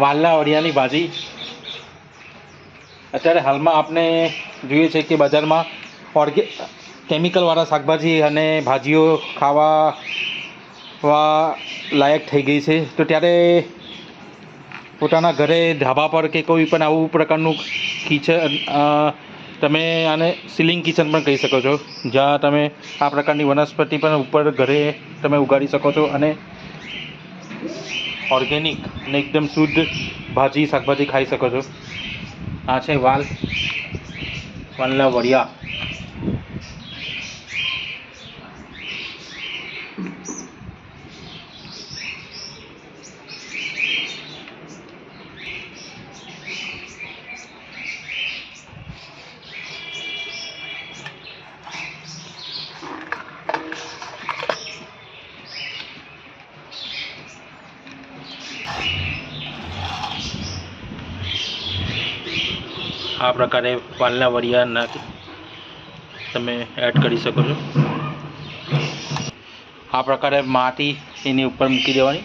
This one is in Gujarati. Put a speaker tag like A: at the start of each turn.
A: વાલના વડિયાની ભાજી અત્યારે હાલમાં આપણે જોઈએ છે કે બજારમાં ઓર્ગે કેમિકલવાળા શાકભાજી અને ભાજીઓ ખાવા લાયક થઈ ગઈ છે. તો ત્યારે પોતાના ઘરે ઢાબા પર કે કોઈ પણ આવું પ્રકારનું કિચન તમે આને સીલિંગ કિચન પણ કહી શકો છો. જ્યાં તમે આ પ્રકારની વનસ્પતિ પણ ઉપર ઘરે તમે ઉગાડી શકો છો અને ઓર્ગેનિક અને એકદમ શુદ્ધ ભાજી શાકભાજી ખાઈ શકો છો. આ છે વાલ. વાલના વડિયા. આ પ્રકારે પાલના વરિયા નાખી તમે એડ કરી શકો છો. આ પ્રકારે માટી એની ઉપર મૂકી દેવાની.